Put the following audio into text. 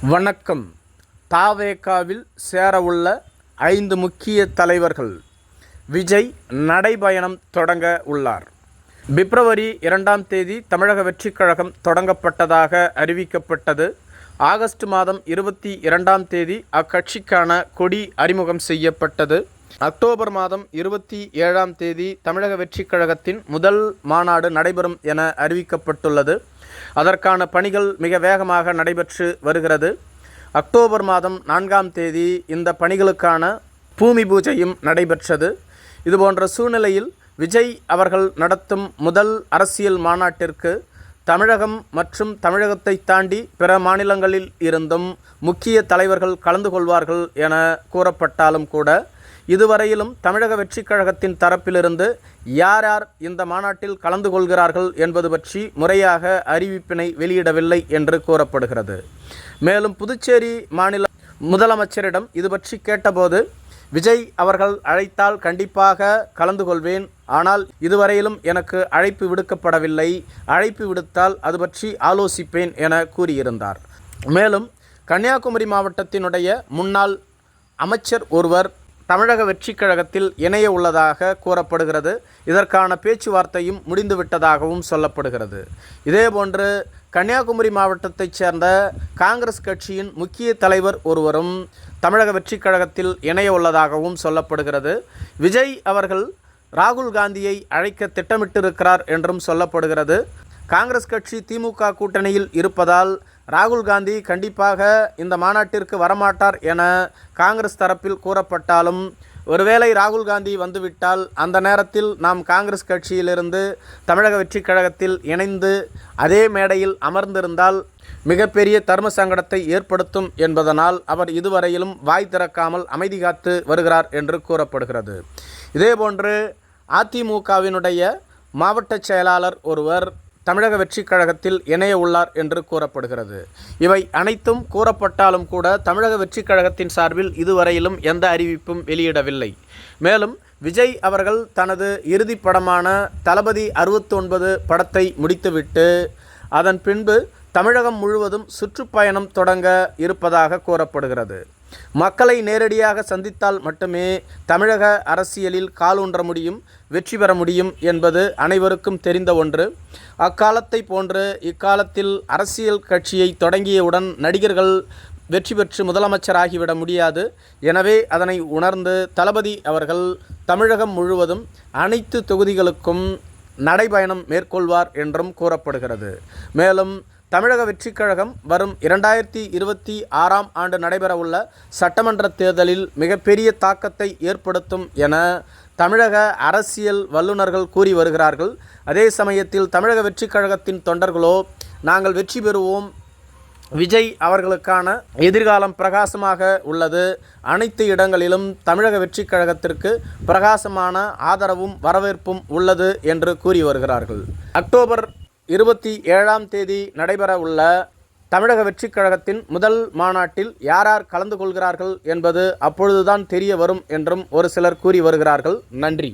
வணக்கம். தாவேகாவில் சேரவுள்ள ஐந்து முக்கிய தலைவர்கள். விஜய் நடைபயணம் தொடங்க உள்ளார். பிப்ரவரி இரண்டாம் தேதி தமிழக வெற்றிக் கழகம் தொடங்கப்பட்டதாக அறிவிக்கப்பட்டது. ஆகஸ்ட் மாதம் இருபத்தி இரண்டாம் தேதி அக்கட்சிக்கான கொடி அறிமுகம் செய்யப்பட்டது. அக்டோபர் மாதம் இருபத்தி ஏழாம் தேதி தமிழக வெற்றிக் கழகத்தின் முதல் மாநாடு நடைபெறும் என அறிவிக்கப்பட்டுள்ளது. அதற்கான பணிகள் மிக வேகமாக நடைபெற்று வருகிறது. அக்டோபர் மாதம் நான்காம் தேதி இந்த பணிகளுக்கான பூமி பூஜையும் நடைபெற்றது. இதுபோன்ற சூழ்நிலையில் விஜய் அவர்கள் நடத்தும் முதல் அரசியல் மாநாட்டிற்கு தமிழகம் மற்றும் தமிழகத்தை தாண்டி பிற மாநிலங்களில் இருந்தும் முக்கிய தலைவர்கள் கலந்து கொள்வார்கள் என கூறப்பட்டாலும் கூட இதுவரையிலும் தமிழக வெற்றிக் கழகத்தின் தரப்பிலிருந்து யார் யார் இந்த மாநாட்டில் கலந்து கொள்கிறார்கள் என்பது பற்றி முறையாக அறிவிப்பினை வெளியிடவில்லை என்று கூறப்படுகிறது. மேலும் புதுச்சேரி மாநில முதலமைச்சரிடம் இது பற்றி கேட்டபோது விஜய் அவர்கள் அழைத்தால் கண்டிப்பாக கலந்து கொள்வேன். ஆனால் இதுவரையிலும் எனக்கு அழைப்பு விடுக்கப்படவில்லை. அழைப்பு விடுத்தால் அது பற்றி ஆலோசிப்பேன் என கூறியிருந்தார். மேலும் கன்னியாகுமரி மாவட்டத்தினுடைய முன்னாள் அமைச்சர் ஒருவர் தமிழக வெற்றிக் கழகத்தில் இணைய உள்ளதாக கூறப்படுகிறது. இதற்கான பேச்சுவார்த்தையும் முடிந்துவிட்டதாகவும் சொல்லப்படுகிறது. இதேபோன்று கன்னியாகுமரி மாவட்டத்தைச் சேர்ந்த காங்கிரஸ் கட்சியின் முக்கிய தலைவர் ஒருவரும் தமிழக வெற்றிக் கழகத்தில் இணைய உள்ளதாகவும் சொல்லப்படுகிறது. விஜய் அவர்கள் ராகுல் காந்தியை அழைக்க திட்டமிட்டிருக்கிறார் என்றும் சொல்லப்படுகிறது. காங்கிரஸ் கட்சி திமுக கூட்டணியில் இருப்பதால் ராகுல் காந்தி கண்டிப்பாக இந்த மாநாட்டிற்கு வரமாட்டார் என காங்கிரஸ் தரப்பில் கூறப்பட்டாலும் ஒருவேளை ராகுல் காந்தி வந்துவிட்டால் அந்த நேரத்தில் நாம் காங்கிரஸ் கட்சியிலிருந்து தமிழக வெற்றிக் கழகத்தில் இணைந்து அதே மேடையில் அமர்ந்திருந்தால் மிகப்பெரிய தர்ம சங்கடத்தை ஏற்படுத்தும் என்பதனால் அவர் இதுவரையிலும் வாய் திறக்காமல் அமைதி காத்து வருகிறார் என்று கூறப்படுகிறது. இதேபோன்று அதிமுகவினுடைய மாவட்ட செயலாளர் ஒருவர் தமிழக வெற்றிக் கழகத்தில் இணைய உள்ளார் என்று கூறப்படுகிறது. இவை அனைத்தும் கூறப்பட்டாலும் கூட தமிழக வெற்றிக் கழகத்தின் சார்பில் இதுவரையிலும் எந்த அறிவிப்பும் வெளியிடவில்லை. மேலும் விஜய் அவர்கள் தனது இறுதி படமான தளபதி அறுபத்தொன்பது படத்தை முடித்துவிட்டு அதன் பின்பு தமிழகம் முழுவதும் சுற்றுப்பயணம் தொடங்க இருப்பதாக கூறப்படுகிறது. மக்களை நேரடியாக சந்தித்தால் மட்டுமே தமிழக அரசியலில் காலூன்ற முடியும் வெற்றி பெற முடியும் என்பது அனைவருக்கும் தெரிந்த ஒன்று. அக்காலத்தை போன்று இக்காலத்தில் அரசியல் கட்சியை தொடங்கியவுடன் நடிகர்கள் வெற்றி பெற்று முதலமைச்சராகிவிட முடியாது. எனவே அதனை உணர்ந்து தளபதி அவர்கள் தமிழகம் முழுவதும் அனைத்து தொகுதிகளுக்கும் நடைபயணம் மேற்கொள்வார் என்றும் கூறப்படுகிறது. மேலும் தமிழக வெற்றிக் கழகம் வரும் இரண்டாயிரத்தி இருபத்தி ஆறாம் ஆண்டு நடைபெறவுள்ள சட்டமன்ற தேர்தலில் மிகப்பெரிய தாக்கத்தை ஏற்படுத்தும் என தமிழக அரசியல் வல்லுநர்கள் கூறி வருகிறார்கள். அதே சமயத்தில் தமிழக வெற்றிக் கழகத்தின் தொண்டர்களோ நாங்கள் வெற்றி பெறுவோம். விஜய் அவர்களுக்கான எதிர்காலம் பிரகாசமாக உள்ளது. அனைத்து இடங்களிலும் தமிழக வெற்றிக் கழகத்திற்கு பிரகாசமான ஆதரவும் வரவேற்பும் உள்ளது என்று கூறி வருகிறார்கள். அக்டோபர் இருபத்தி ஏழாம் தேதி நடைபெற உள்ள தமிழக வெற்றிக் கழகத்தின் முதல் மாநாட்டில் யார் யார் கலந்து கொள்கிறார்கள் என்பது அப்பொழுதுதான் தெரிய வரும் என்றும் ஒரு சிலர் கூறி வருகிறார்கள். நன்றி.